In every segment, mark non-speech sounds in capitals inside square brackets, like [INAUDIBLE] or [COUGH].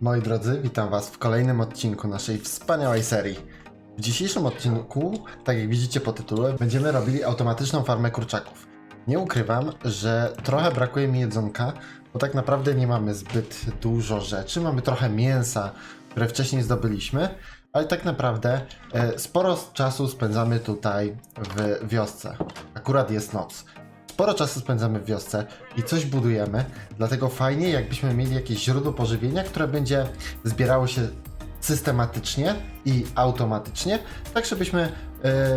Moi drodzy, witam Was w kolejnym odcinku naszej wspaniałej serii. W dzisiejszym odcinku, tak jak widzicie po tytule, będziemy robili automatyczną farmę kurczaków. Nie ukrywam, że trochę brakuje mi jedzonka, bo tak naprawdę nie mamy zbyt dużo rzeczy. Mamy trochę mięsa, które wcześniej zdobyliśmy, ale tak naprawdę e, sporo czasu spędzamy tutaj w wiosce. Akurat jest noc. Sporo czasu spędzamy w wiosce i coś budujemy, dlatego fajnie jakbyśmy mieli jakieś źródło pożywienia, które będzie zbierało się systematycznie i automatycznie, tak żebyśmy e,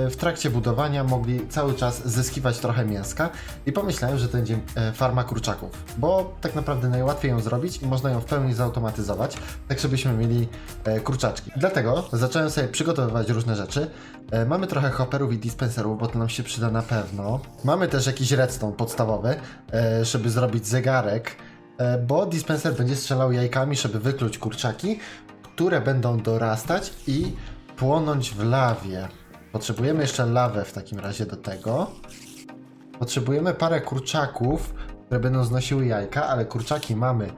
w trakcie budowania mogli cały czas zyskiwać trochę mięska i pomyślałem, że to będzie e, farma kurczaków, bo tak naprawdę najłatwiej ją zrobić i można ją w pełni zautomatyzować, tak żebyśmy mieli e, kurczaczki. Dlatego zacząłem sobie przygotowywać różne rzeczy. Mamy trochę hopperów i dispenserów, bo to nam się przyda na pewno. Mamy też jakiś redstone podstawowy, żeby zrobić zegarek, bo dispenser będzie strzelał jajkami, żeby wykluć kurczaki, które będą dorastać i płonąć w lawie. Potrzebujemy jeszcze lawę w takim razie do tego. Potrzebujemy parę kurczaków, które będą znosiły jajka, ale kurczaki mamy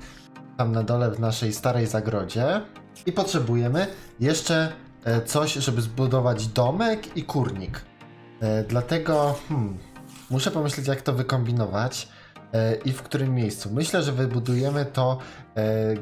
tam na dole w naszej starej zagrodzie. I potrzebujemy jeszcze e, coś, żeby zbudować domek i kurnik. E, Dlatego hmm, muszę pomyśleć, jak to wykombinować e, i w którym miejscu. Myślę, że wybudujemy to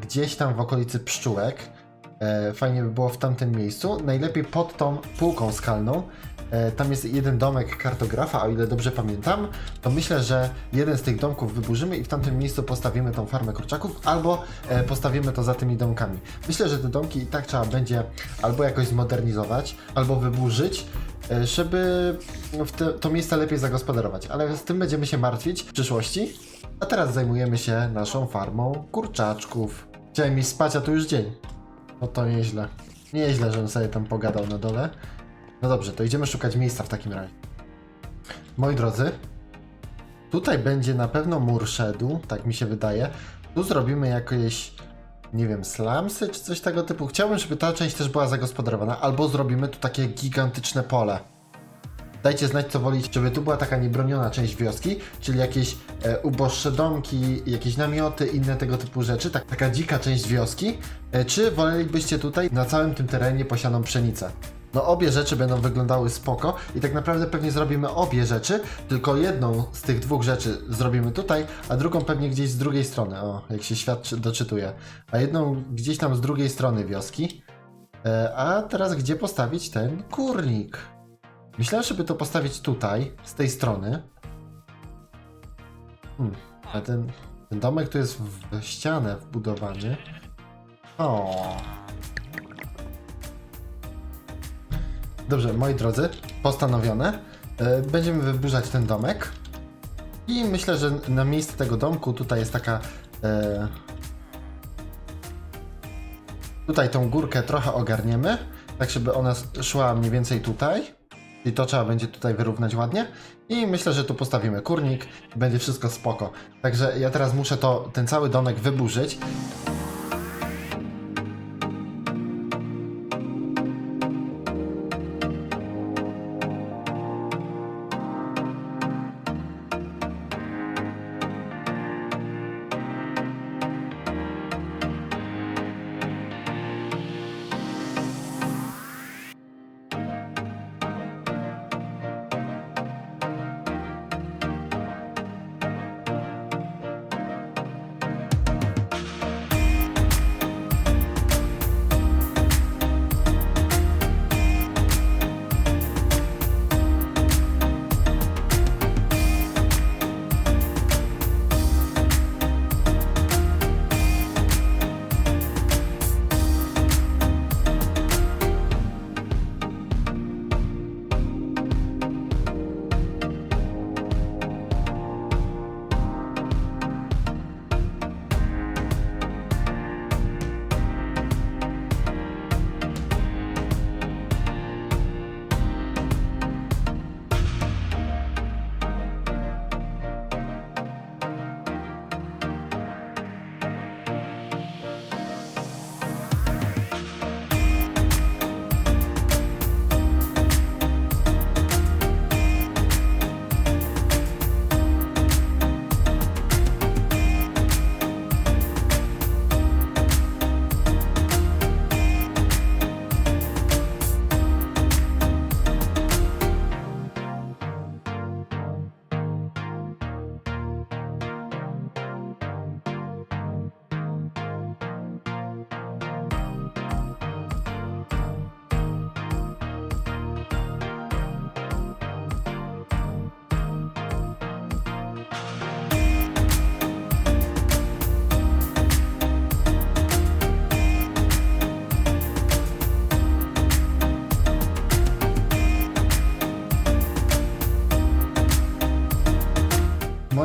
gdzieś tam w okolicy pszczółek. E, Fajnie by było w tamtym miejscu. Najlepiej pod tą półką skalną. E, Tam jest jeden domek kartografa, o ile dobrze pamiętam. To myślę, że jeden z tych domków wyburzymy i w tamtym miejscu postawimy tą farmę kurczaków, albo e, postawimy to za tymi domkami. Myślę, że te domki i tak trzeba będzie albo jakoś zmodernizować, albo wyburzyć, żeby te, to miejsce lepiej zagospodarować. Ale z tym będziemy się martwić w przyszłości. A teraz zajmujemy się naszą farmą kurczaczków. Chciałem mi spać, a tu już dzień. No to nieźle. Nieźle, żebym sobie tam pogadał na dole. No dobrze, to idziemy szukać miejsca w takim razie. Moi drodzy, tutaj będzie na pewno mur szedł, tak mi się wydaje. Tu zrobimy jakieś, nie wiem, slamsy czy coś tego typu. Chciałbym, żeby ta część też była zagospodarowana, albo zrobimy tu takie gigantyczne pole. Dajcie znać, co wolicie, żeby tu była taka niebroniona część wioski, czyli jakieś e, uboższe domki, jakieś namioty, inne tego typu rzeczy, tak, taka dzika część wioski, e, czy wolelibyście tutaj na całym tym terenie posianą pszenicę? No obie rzeczy będą wyglądały spoko i tak naprawdę pewnie zrobimy obie rzeczy, tylko jedną z tych dwóch rzeczy zrobimy tutaj, a drugą pewnie gdzieś z drugiej strony, o, jak się świat czy- doczytuje, a jedną gdzieś tam z drugiej strony wioski. E, a teraz gdzie postawić ten kurnik? Myślałem, żeby to postawić tutaj, z tej strony. Hmm, a ten, ten domek tu jest w ścianę wbudowany. O. Dobrze, moi drodzy, postanowione. E, Będziemy wyburzać ten domek. I myślę, że na miejsce tego domku tutaj jest taka. E, tutaj tą górkę trochę ogarniemy, tak żeby ona szła mniej więcej tutaj. I to trzeba będzie tutaj wyrównać ładnie. I myślę, że tu postawimy kurnik będzie wszystko spoko. Także ja teraz muszę to, ten cały domek wyburzyć.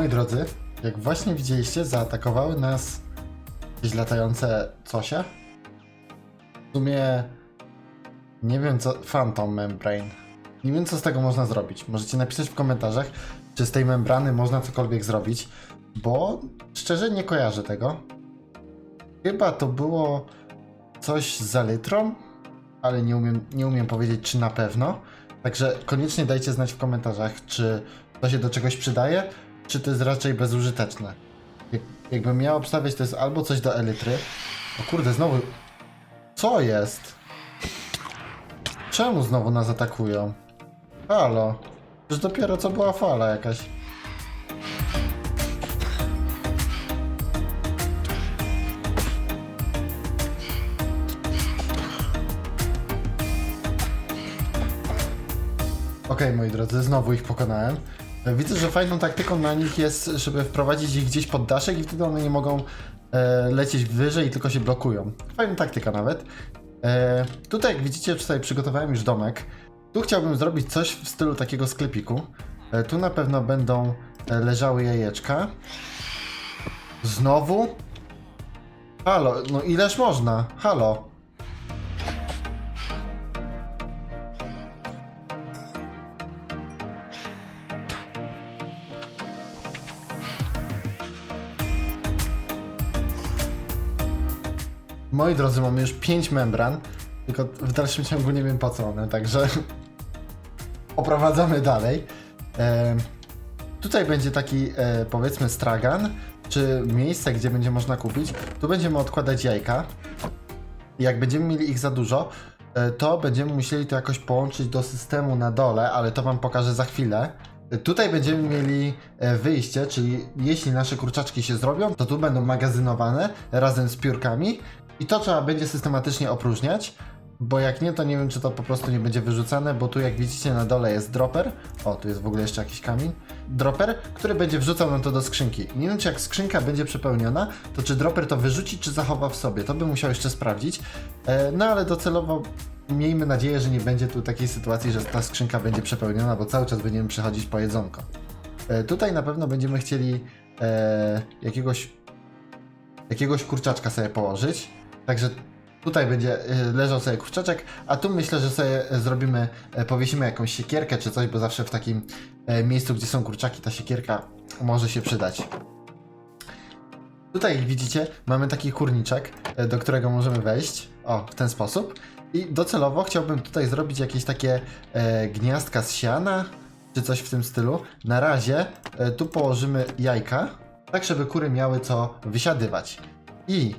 Moi drodzy, jak właśnie widzieliście, zaatakowały nas jakieś latające cosie. W sumie nie wiem co... Phantom Membrane. Nie wiem co z tego można zrobić. Możecie napisać w komentarzach, czy z tej membrany można cokolwiek zrobić, bo szczerze nie kojarzę tego. Chyba to było coś za litrą, ale nie umiem, nie umiem powiedzieć czy na pewno. Także koniecznie dajcie znać w komentarzach, czy to się do czegoś przydaje, czy to jest raczej bezużyteczne. Jak, jakbym miał obstawiać, to jest albo coś do elitry. O kurde, znowu... Co jest? Czemu znowu nas atakują? Halo? Już dopiero co była fala jakaś. Okej, moi drodzy, znowu ich pokonałem. Widzę, że fajną taktyką na nich jest, żeby wprowadzić ich gdzieś pod daszek i wtedy one nie mogą e, lecieć wyżej, tylko się blokują. Fajna taktyka nawet. E, tutaj, jak widzicie, tutaj przygotowałem już domek. Tu chciałbym zrobić coś w stylu takiego sklepiku. E, tu na pewno będą e, leżały jajeczka. Znowu? Halo, no ileż można? Halo. Moi drodzy, mamy już 5 membran, tylko w dalszym ciągu nie wiem po co one, także [LAUGHS] oprowadzamy dalej. E, tutaj będzie taki, e, powiedzmy, stragan, czy miejsce, gdzie będzie można kupić. Tu będziemy odkładać jajka. Jak będziemy mieli ich za dużo, e, to będziemy musieli to jakoś połączyć do systemu na dole, ale to Wam pokażę za chwilę. Tutaj będziemy mieli e, wyjście, czyli jeśli nasze kurczaczki się zrobią, to tu będą magazynowane razem z piórkami i to trzeba będzie systematycznie opróżniać, bo jak nie, to nie wiem, czy to po prostu nie będzie wyrzucane, bo tu jak widzicie na dole jest dropper. O, tu jest w ogóle jeszcze jakiś kamień. Dropper, który będzie wrzucał nam to do skrzynki. Nie wiem, czy jak skrzynka będzie przepełniona, to czy dropper to wyrzuci, czy zachowa w sobie. To bym musiał jeszcze sprawdzić. E, no ale docelowo miejmy nadzieję, że nie będzie tu takiej sytuacji, że ta skrzynka będzie przepełniona, bo cały czas będziemy przychodzić po jedzonko. E, tutaj na pewno będziemy chcieli e, jakiegoś jakiegoś kurczaczka sobie położyć. Także tutaj będzie y, leżał sobie kurczaczek, a tu myślę, że sobie zrobimy, e, powiesimy jakąś siekierkę czy coś, bo zawsze w takim e, miejscu, gdzie są kurczaki, ta siekierka może się przydać. Tutaj jak widzicie, mamy taki kurniczek, e, do którego możemy wejść. O, w ten sposób. I docelowo chciałbym tutaj zrobić jakieś takie e, gniazdka z siana, czy coś w tym stylu. Na razie e, tu położymy jajka, tak żeby kury miały co wysiadywać. I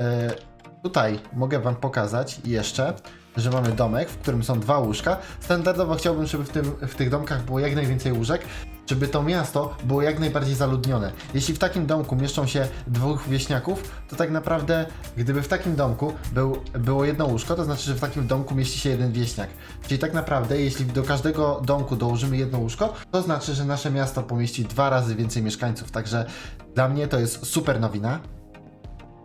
e, tutaj mogę Wam pokazać jeszcze, że mamy domek, w którym są dwa łóżka. Standardowo chciałbym, żeby w, tym, w tych domkach było jak najwięcej łóżek, żeby to miasto było jak najbardziej zaludnione. Jeśli w takim domku mieszczą się dwóch wieśniaków, to tak naprawdę, gdyby w takim domku był, było jedno łóżko, to znaczy, że w takim domku mieści się jeden wieśniak. Czyli tak naprawdę, jeśli do każdego domku dołożymy jedno łóżko, to znaczy, że nasze miasto pomieści dwa razy więcej mieszkańców. Także dla mnie to jest super nowina.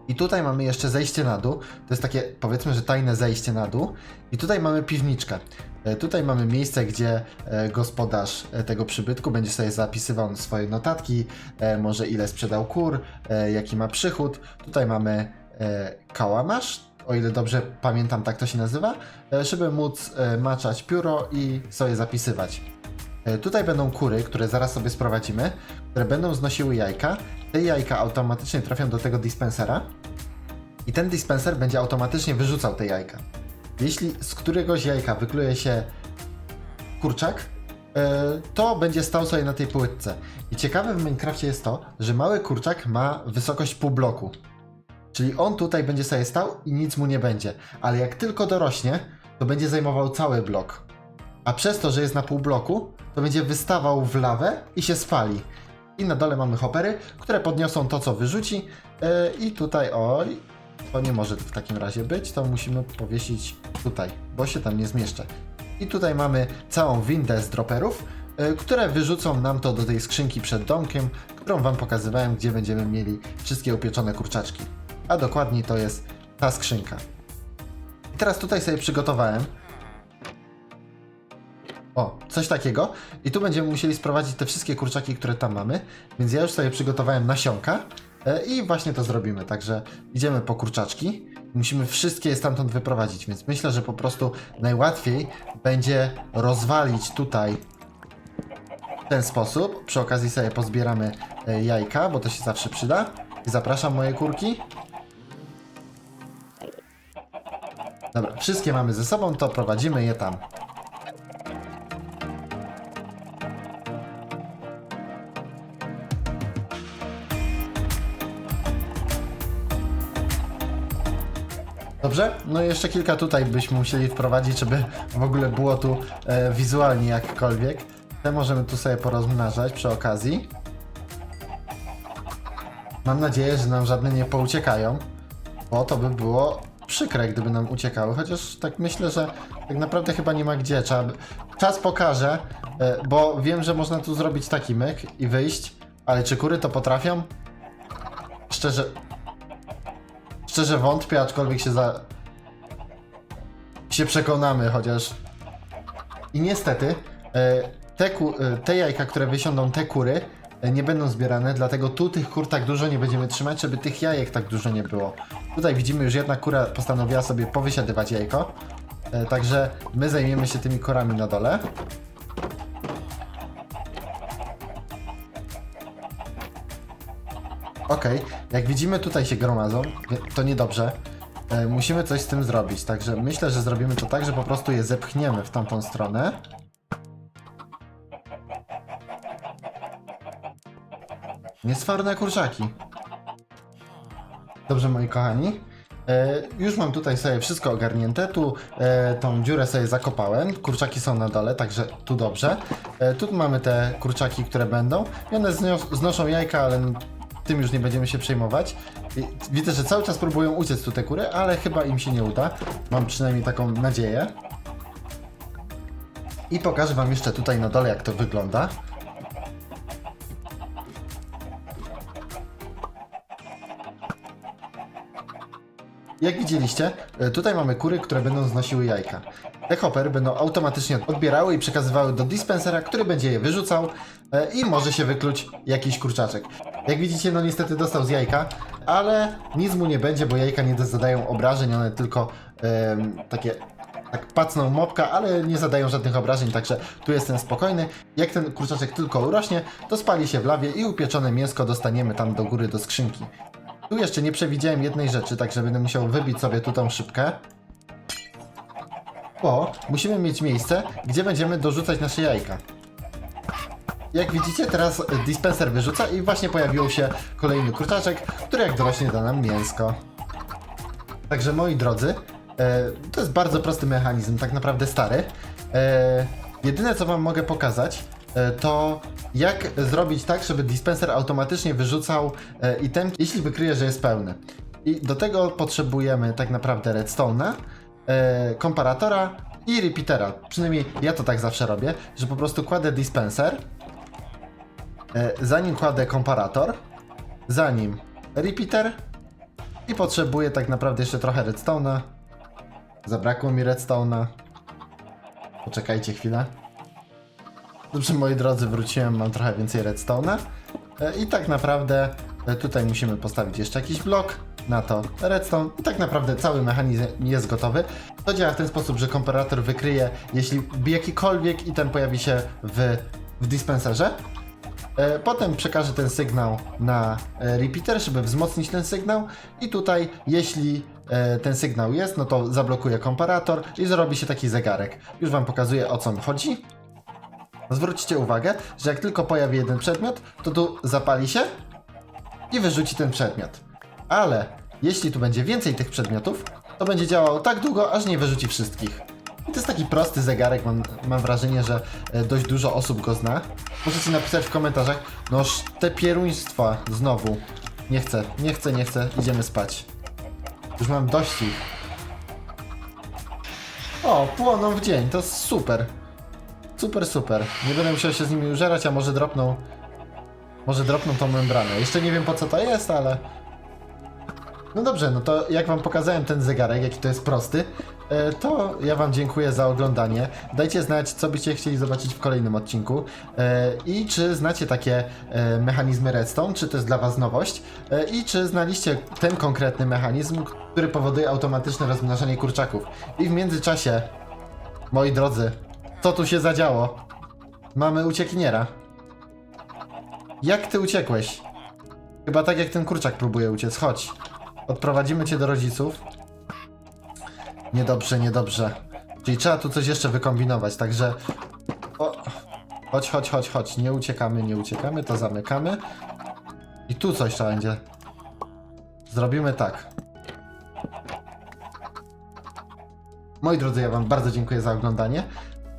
I tutaj mamy jeszcze zejście na dół. To jest takie, powiedzmy, że tajne zejście na dół. I tutaj mamy piwniczkę. E, Tutaj mamy miejsce, gdzie e, gospodarz e, tego przybytku będzie sobie zapisywał swoje notatki, może ile sprzedał kur, jaki ma przychód. Tutaj mamy kałamarz, o ile dobrze pamiętam, tak to się nazywa, żeby móc maczać pióro i sobie zapisywać. Tutaj będą kury, które zaraz sobie sprowadzimy, które będą znosiły jajka. Te jajka automatycznie trafią do tego dispensera i ten dispenser będzie automatycznie wyrzucał te jajka. Jeśli z któregoś jajka wykluje się kurczak, e, to będzie stał sobie na tej płytce. I ciekawe w Minecrafcie jest to, że mały kurczak ma wysokość pół bloku. Czyli on tutaj będzie sobie stał i nic mu nie będzie. Ale jak tylko dorośnie, to będzie zajmował cały blok. A przez to, że jest na pół bloku, to będzie wystawał w lawę i się spali. I na dole mamy hopery, które podniosą to, co wyrzuci. E, I tutaj, oj, to nie może w takim razie być, to musimy powiesić tutaj, bo się tam nie zmieszczę. I tutaj mamy całą windę z droperów, e, które wyrzucą nam to do tej skrzynki przed domkiem, którą Wam pokazywałem, gdzie będziemy mieli wszystkie upieczone kurczaczki. A dokładniej to jest ta skrzynka. I teraz tutaj sobie przygotowałem O, coś takiego. I tu będziemy musieli sprowadzić te wszystkie kurczaki, które tam mamy. Więc ja już sobie przygotowałem nasionka e, i właśnie to zrobimy. Także idziemy po kurczaczki. Musimy wszystkie stamtąd wyprowadzić, więc myślę, że po prostu najłatwiej będzie rozwalić tutaj w ten sposób. Przy okazji sobie pozbieramy e, jajka, bo to się zawsze przyda. I zapraszam moje kurki. Dobra, wszystkie mamy ze sobą, to prowadzimy je tam. Dobrze? No i jeszcze kilka tutaj byśmy musieli wprowadzić, żeby w ogóle było tu e, wizualnie jakkolwiek. Te możemy tu sobie porozmnażać przy okazji. Mam nadzieję, że nam żadne nie pouciekają, bo to by było przykre, gdyby nam uciekały. Chociaż tak myślę, że tak naprawdę chyba nie ma gdzie. Trzeba. Czas pokaże, e, bo wiem, że można tu zrobić taki myk i wyjść, ale czy kury to potrafią? Szczerze, Szczerze wątpię, aczkolwiek się za... się przekonamy, chociaż... I niestety, e, te, e, te jajka, które wysiądą, te kury, e, nie będą zbierane, dlatego tu tych kur tak dużo nie będziemy trzymać, żeby tych jajek tak dużo nie było. Tutaj widzimy, już jedna kura postanowiła sobie powysiadywać jajko, także my zajmiemy się tymi kurami na dole. Okej, jak widzimy tutaj się gromadzą, to niedobrze. E, musimy coś z tym zrobić, także myślę, że zrobimy to tak, że po prostu je zepchniemy w tamtą stronę. Niesforne kurczaki. Dobrze, moi kochani. E, już mam tutaj sobie wszystko ogarnięte. Tu e, tą dziurę sobie zakopałem. Kurczaki są na dole, także tu dobrze. E, tu mamy te kurczaki, które będą. I one znoszą jajka, ale tym już nie będziemy się przejmować. I widzę, że cały czas próbują uciec tu te kury, ale chyba im się nie uda. Mam przynajmniej taką nadzieję. I pokażę wam jeszcze tutaj na dole, jak to wygląda. Jak widzieliście, e, tutaj mamy kury, które będą znosiły jajka. Te hoppery będą automatycznie odbierały i przekazywały do dispensera, który będzie je wyrzucał e, i może się wykluć jakiś kurczaczek. Jak widzicie, no niestety dostał z jajka, ale nic mu nie będzie, bo jajka nie zadają obrażeń, one tylko takie tak pacną mopka, ale nie zadają żadnych obrażeń, także tu jestem spokojny. Jak ten kurczaczek tylko urośnie, to spali się w lawie i upieczone mięsko dostaniemy tam do góry do skrzynki. Tu jeszcze nie przewidziałem jednej rzeczy, także będę musiał wybić sobie tu tą szybkę. Bo musimy mieć miejsce, gdzie będziemy dorzucać nasze jajka. Jak widzicie, teraz dispenser wyrzuca i właśnie pojawił się kolejny kurczaczek, który jak dorośnie da nam mięsko. Także moi drodzy, e, to jest bardzo prosty mechanizm, tak naprawdę stary. E, jedyne co wam mogę pokazać, e, to jak zrobić tak, żeby dispenser automatycznie wyrzucał item, jeśli wykryje, że jest pełny. I do tego potrzebujemy tak naprawdę redstone'a, komparatora i repeatera. Przynajmniej ja to tak zawsze robię, że po prostu kładę dispenser, zanim kładę komparator, zanim repeater i potrzebuję tak naprawdę jeszcze trochę redstone'a. Zabrakło mi redstone'a. Poczekajcie chwilę. Dobrze, moi drodzy, wróciłem, mam trochę więcej redstone'a. E, I tak naprawdę e, tutaj musimy postawić jeszcze jakiś blok na to redstone i tak naprawdę cały mechanizm jest gotowy. To działa w ten sposób, że komparator wykryje, jeśli jakikolwiek item pojawi się w, w dispenserze. E, Potem przekaże ten sygnał na e, repeater, żeby wzmocnić ten sygnał i tutaj jeśli e, ten sygnał jest, no to zablokuje komparator i zrobi się taki zegarek. Już wam pokazuję o co mi chodzi. Zwróćcie uwagę, że jak tylko pojawi jeden przedmiot, to tu zapali się i wyrzuci ten przedmiot. Ale jeśli tu będzie więcej tych przedmiotów, to będzie działał tak długo, aż nie wyrzuci wszystkich. To jest taki prosty zegarek, mam, mam wrażenie, że e, dość dużo osób go zna. Możecie napisać w komentarzach, noż te pieruństwa znowu. Nie chcę, nie chcę, nie chcę, idziemy spać. Już mam dość ich. O, płoną w dzień, to super. Super, super. Nie będę musiał się z nimi użerać, a może dropną. Może dropną tą membranę. Jeszcze nie wiem po co to jest, ale. No dobrze, no to jak wam pokazałem ten zegarek, jaki to jest prosty, e, to ja Wam dziękuję za oglądanie. Dajcie znać, co byście chcieli zobaczyć w kolejnym odcinku e, i czy znacie takie e, mechanizmy redstone, czy to jest dla Was nowość i czy znaliście ten konkretny mechanizm, który powoduje automatyczne rozmnażanie kurczaków. I w międzyczasie, moi drodzy, co tu się zadziało? Mamy uciekiniera. Jak ty uciekłeś? Chyba tak jak ten kurczak próbuje uciec. Chodź. Odprowadzimy cię do rodziców. Niedobrze, niedobrze. Czyli trzeba tu coś jeszcze wykombinować, także... O, chodź, chodź, chodź, chodź. Nie uciekamy, nie uciekamy, to zamykamy. I tu coś trzeba będzie. Zrobimy tak. Moi drodzy, ja wam bardzo dziękuję za oglądanie.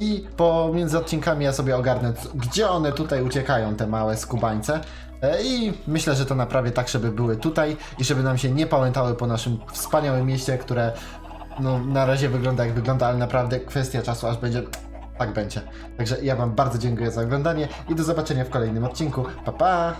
I pomiędzy odcinkami ja sobie ogarnę, gdzie one tutaj uciekają, te małe skubańce. E, I myślę, że to naprawię tak, żeby były tutaj i żeby nam się nie pałętały po naszym wspaniałym mieście, które no, na razie wygląda jak wygląda, ale naprawdę kwestia czasu, aż będzie. Tak będzie. Także ja Wam bardzo dziękuję za oglądanie i do zobaczenia w kolejnym odcinku. Pa pa!